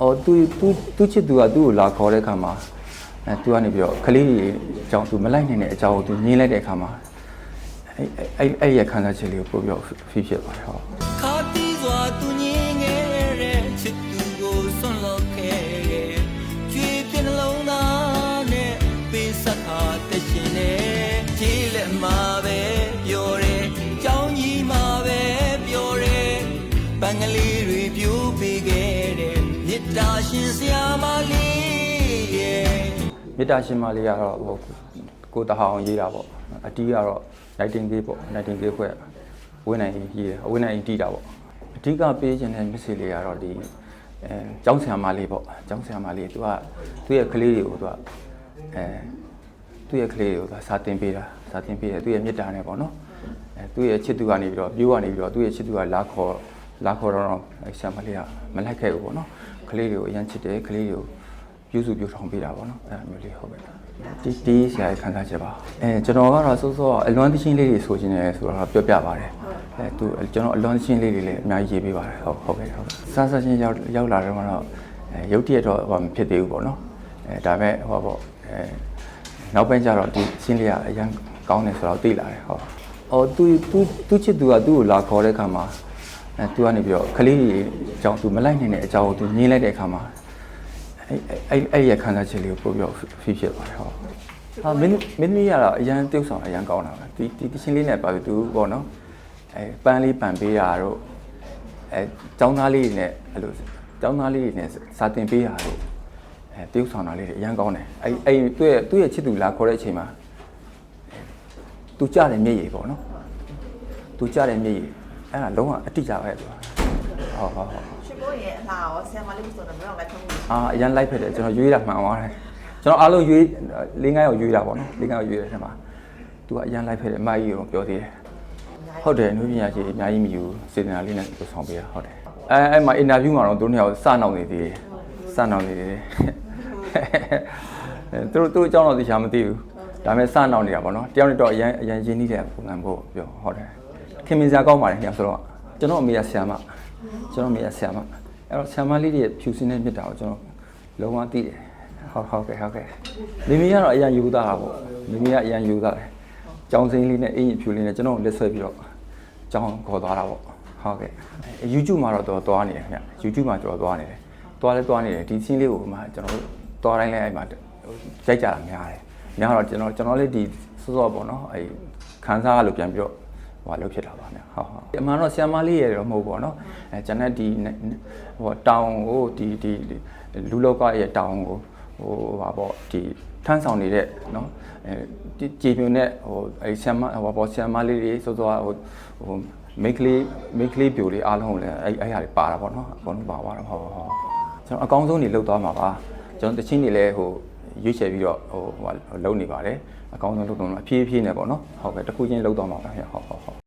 အော်သူသူသူချစ်သူကသူ့ကိုလာခေါ်တဲ့အခါမှာအဲသူကနေပြီးတော့ကလေးကြီးအကြောင်းသူမလိုက်နိုင်တဲ့အကြောင်းကိုသူညင်းလိုက်တဲ့အခါမှာအဲ့အဲ့အဲ့အဲ့ရခံစားချက်လေးကိုပို့ပြီးတော့ဖြစ်ဖြစ်ပါတယ်ဟုတ်ခါတီးစွာသူညင်ငယ်တဲ့ချစ်သူကိုဆွန့်လွတ်ခဲ့တဲ့ကြွေပြနှလုံးသားနဲ့ပေးဆက်ခါတရှင်နဲ့ခြေလက်မှာပဲပြောတယ်ကြောင်းကြီးမှာပဲပြောတယ်ပန်းကလေးတွေပြိုးပေးခဲ့တဲ့မေ တ္တာရှင်ဆရာမလေးရဲ့မေတ္တာရှင်မလေးကတော့ဟိုကိုတဟအောင်ရေးတာပေါ့အတီးကတော့ Nightingale ပေါ့ Nightingale ဖွဲ့ဝင်းနိုင်ရေးတယ်ဝင်းနိုင်တီးတာပေါ့အဓိကပေးခြင်းတဲ့ message လေးကတော့ဒီအဲကျောင်းဆရာမလေးပေါ့ကျောင်းဆရာမလေးသူကသူ့ရဲ့ကလေးတွေကိုသူကအဲသူ့ရဲ့ကလေးတွေကိုသူကစာတင်ပေးတာစာတင်ပေးတယ်သူ့ရဲ့မေတ္တာနဲ့ပေါ့နော်အဲသူ့ရဲ့ချစ်သူကနေပြီးတော့ပြိုးကနေပြီးတော့သူ့ရဲ့ချစ်သူကလာခေါ်လာခေါ်တော့အဲဆရာမလေးကမလိုက်ခဲ့ဘူးပေါ့နော်က လေးတွေကိုအရန်ချစ်တယ်ကလေးတွေကိုပြုစုပြုထောင်ပေးတာပေါ့နော်အဲ့ဒါမျိုးလေးဟုတ်ကဲ့ဒီဒီဆရာရဲ့ခံစားချက်ပါအဲကျွန်တော်ကတော့စိုးစိုးအလွမ်းသချင်းလေးတွေဆိုချင်တယ်ဆိုတော့ပြောပြပါတယ်အဲသူကျွန်တော်အလွမ်းသချင်းလေးတွေလည်းအများကြီးရေးပေးပါတယ်ဟုတ်ဟုတ်ကဲ့ဟုတ်စားစားချင်းရောက်ရောက်လာတော့ကတော့အဲရုပ်တရက်တော့ဟောမဖြစ်သေးဘူးပေါ့နော်အဲဒါပေမဲ့ဟောပေါ့အဲနောက်ပိုင်းကျတော့ဒီရှင်းလေးကအရင်ကောင်းတယ်ဆိုတော့သိလာတယ်ဟုတ်အော်သူသူသူချစ်သူကသူ့ကိုလာခေါ်တဲ့အခါမှာ အဲသူကနေပြီးတော့ကလေးကြီးအကြောင်းသူမလိုက်နိုင်တဲ့အကြောင်းကိုသူညင်းလိုက်တဲ့အခါမှာအဲ့အဲ့အဲ့ရခံစားချက်လေးကိုပို့ပြီးတော့ဖြစ်ဖြစ်ပါတယ်ဟုတ်ဟာမင်းမင်းမီးကတော့အရန်ပြုတ်ဆောင်အရန်ကောင်းတာပဲဒီဒီတချင်းလေးနဲ့ပါပြီးသူပေါ့နော်အဲပန်းလေးပန်ပေးတာတို့အဲចောင်းသားလေးတွေနဲ့အဲ့လိုចောင်းသားလေးတွေနဲ့စာတင်ပေးတာတို့အဲပြုတ်ဆောင်တာလေးတွေအရန်ကောင်းတယ်အဲ့အဲ့သူ့ရဲ့သူ့ရဲ့ချစ်သူလာခေါ်တဲ့အချိန်မှာသူကြတဲ့မျက်ရည်ပေါ့နော်သူကြတဲ့မျက်ရည် အဲ့ဒါလုံးဝအတိအကျပဲသူဟုတ်ဟုတ်ဟုတ်ရှင်ဘိုးရဲ့အလားရောဆရာမလေးဆိုတော့မတော့လိုက်ထုံးဘူးအာအရန်လိုက်ဖြစ်တယ်ကျွန်တော်ရွေးတာမှန်သွားတယ်ကျွန်တော်အားလုံးရွေး၄၅ရောက်ရွေးတာပေါ့နော်၄၅ရောက်ရွေးတယ်ထင်ပါသူကအရန်လိုက်ဖြစ်တယ်အမကြီးကိုပြောသေးတယ်ဟုတ်တယ်အနုပညာရှင်အများကြီးမယူစေတနာလေးနဲ့သူဆောင်ပေးတာဟုတ်တယ်အဲအဲ့မှာအင်တာဗျူးမှာတော့သူတို့နှစ်ယောက်စနောက်နေသေးတယ်စနောက်နေသေးတယ်အဲသူတို့သူတို့အကြောင်းတော့သိချာမသိဘူးဒါပေမဲ့စနောက်နေတာပေါ့နော်တယောက်နဲ့တော့အရန်အရန်ရင်းနှီးတဲ့ပုံစံဖို့ပြောဟုတ်တယ် ခင်မင်စရာကောင်းပါတယ်ညဆိုတော့ကျွန်တော်အမေကဆရာမကျွန်တော်အမေကဆရာမအဲ့တော့ဆရာမလေးတွေရဲ့ဖြူစင်တဲ့မြတ်တာကိုကျွန်တော်လုံးဝသိတယ်ဟုတ်ဟုတ်ကဲ့ဟုတ်ကဲ့မိမိကတော့အရန်ယူသားတာပေါ့မိမိကအရန်ယူသားတယ်ကြောင်စိမ်းလေးနဲ့အင်ကြီးဖြူလေးနဲ့ကျွန်တော်လက်ဆွဲပြီးတော့ကြောင်ခေါ်သွားတာပေါ့ဟုတ်ကဲ့ YouTube မှာတော့တော်သွားနေတယ်ခင်ဗျ YouTube မှာတော်သွားနေတယ်သွားလဲသွားနေတယ်ဒီစင်းလေးကိုမှကျွန်တော်တို့သွားတိုင်းလဲအဲ့မှာရိုက်ကြတာများတယ်များတော့ကျွန်တော်ကျွန်တော်လေးဒီစောစောပေါ့နော်အဲ့ခန်းစားလို့ပြန်ပြီးတော့ ဟိုလုပ်ဖြစ်တာပါခင်ဗျဟုတ်ဟုတ်အမှန်တော့ဆီယမလေးရတော့မဟုတ်ပေါ့နော်အဲကျွန်တော်ဒီဟိုတောင်ကိုဒီဒီလူလောကရဲ့တောင်ကိုဟိုဟာပေါ့ဒီထမ်းဆောင်နေတဲ့နော်အဲဒီကြည်ပြွန်တဲ့ဟိုအဲဆီယမဟိုပေါ့ဆီယမလေးတွေစောစောဟိုဟိုမိတ်ကလေးမိတ်ကလေးပြိုလေးအားလုံးကိုလည်းအဲ့အဲ့ဟာတွေပါတာပေါ့နော်အကုန်လုံးပါသွားတော့ဟုတ်ဟုတ်ကျွန်တော်အကောင်းဆုံးနေလောက်သွားမှာပါကျွန်တော်တချင်းတွေလည်းဟို ရွေးချယ်ပြီးတော့ဟိုဟိုလုံနေပါတယ်အကောင်းဆုံးလုပ်တော့အဖြည်းဖြည်းနဲ့ပေါ့နော်ဟုတ်ကဲ့တစ်ခုချင်းလောက်သွားမှာပါဟုတ်ဟုတ်